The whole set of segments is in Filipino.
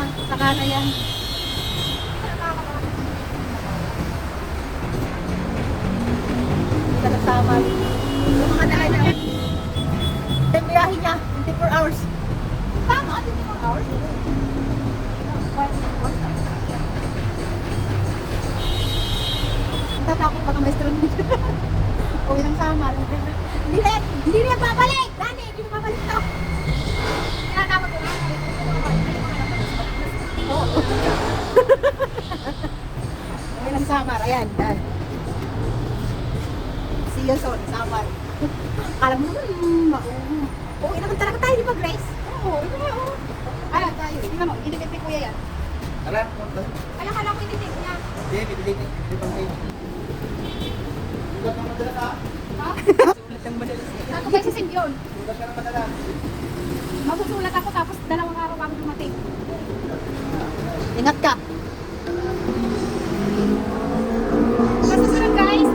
Na. Saka na yan. Hindi ka nasama. Mga daan na. Yung biyahe niya, 24 hours. Tama, 24 hours. Tatakot pa ka maestro nito. Uwi ng sama. Hindi na, hindi na babalik! Dani, hindi na babalik to. Oo. Uwi ng samar. Ayan, yan. See you soon. Alam mo, mm, mauwi. Uwi naman talaga tayo, di ba, Grace? Oo, ito nga, oo. Ayan, tayo. Tingnan mo, inibit ni Kuya yan. Ala, Alam ka lang ko inibit niya. hindi, bibili ka. Hindi pang kayo. Sugat ka madala ka. Ha? Sugat kang madala. Ako ba si Simbyon? Sugat ka na madala. Masusulat ako tapos dalawang araw bago dumating. Ingat ka. Sa susunod guys,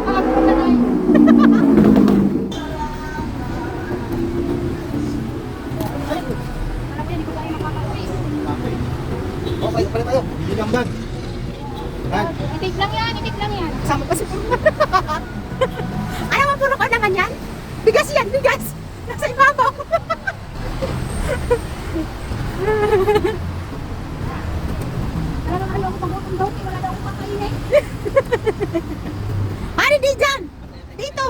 hindi ko tayo makakauwi. Okay. Pala tayo. Bibili ang bag. Itig lang yan, itig lang yan. Kasama pa si Puro. Ayaw mo puro ka naman yan? Bigas yan, bigas! Nasa ibabaw. Wala nang ano ako pag-utong daw, wala na akong kakainin. Ano di dyan? Dito!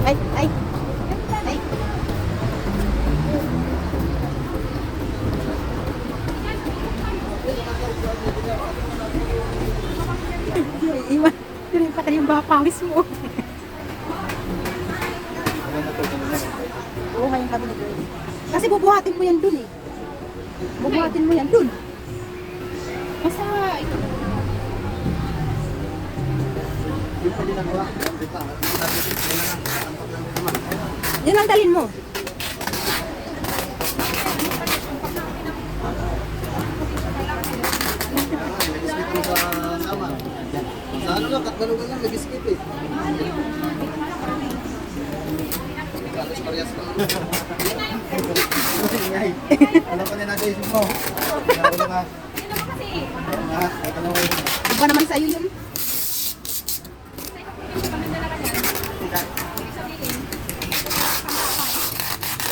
Ay, ay. Ay. Iwan. Tuloy pa yung baka pawis mo. Oo, ngayon kami ni. Kasi bubuhatin mo yan dun eh. Bubuhatin mo yan dun. Basta, pa din ang wala. Hindi pa. Hindi pa. Hindi pa. Tampak lang din naman. yun ang dalin mo. Kaya nga, nag-skip mo sa sama. Sa ano lang, lang, nag-skip eh. Kalos parehas pa. Ingay. Alam ko na nasa isip mo. Kaya wala nga. Ah, ay ka na wala. Iba naman sa'yo yun.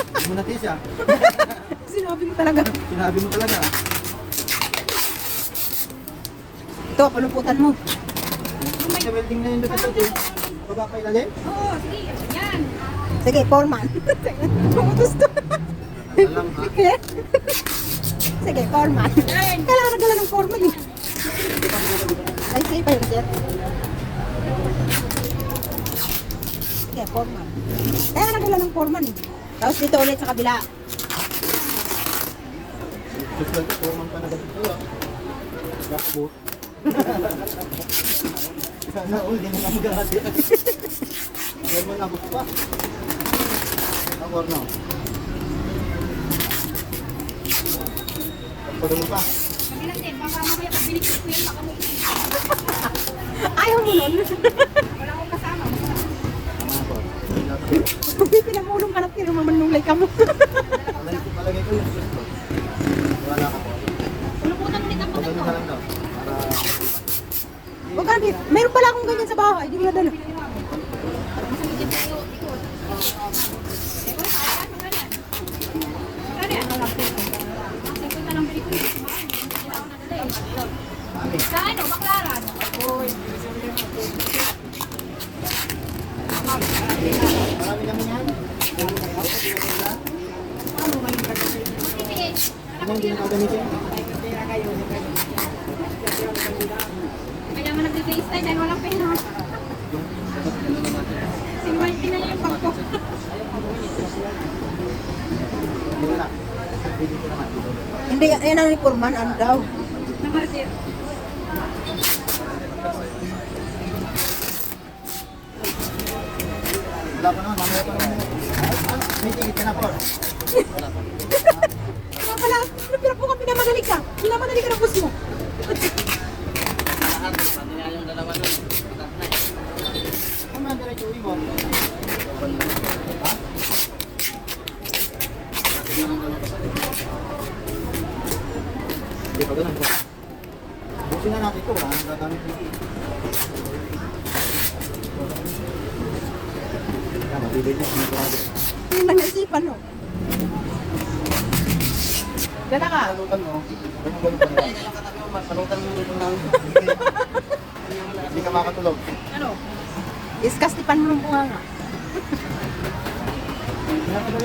Hindi mo natis ah. Sinabi ko talaga. Sinabi mo talaga. Ito, panuputan mo. Sa welding na yun doon ito. Oo, sige. Yan. Sige, foreman. Pumutos to. Alam ha. Sige. Foreman. Kailangan nagala ng foreman eh. Ay, sige pa yun, sir. Sige, foreman. Kaya nagala ng foreman eh. Tapos dito ulit sa kabila. Gusto ko, puman pa na ganito ah. Sana all, di mo na magagati. Yan mo nabot pa. Ako no. Pagpalo mo pa. Din. Ayaw mo nun. Wala akong kasama. Pinamulong ka na, pero mamanulay ka mo. Palagay ko gusto. Wala ka po. Puluputan ulit ang Pagpalo ka lang daw. Para Huwag ka na, meron pala akong ganyan sa bahay, hindi ko nadala. Sa ano, baklaran? Marami naman yan. Ano hindi na gagamitin? Kaya mo nag-face tayo dahil walang pera. Sinwerte na yung. Wala. Naman. Hindi, yan ang reforman, ano daw? Namartir. Wala pa naman. Mamaya pa naman. May tingit ka na po. Kaya pala, ano pira po kang pinamadali ka? ka. Wala pa nalik ka ng bus mo. Hindi pa ganun po. Busin na natin ito ha. Ang dadami dito. Yan, mabibigyan. Hindi na nasipan o. No? Dala ka. Salutan mo. Salutan mo dito ng... Hindi ka makatulog. Ano? Iskastipan mo ng bunga nga. Ano?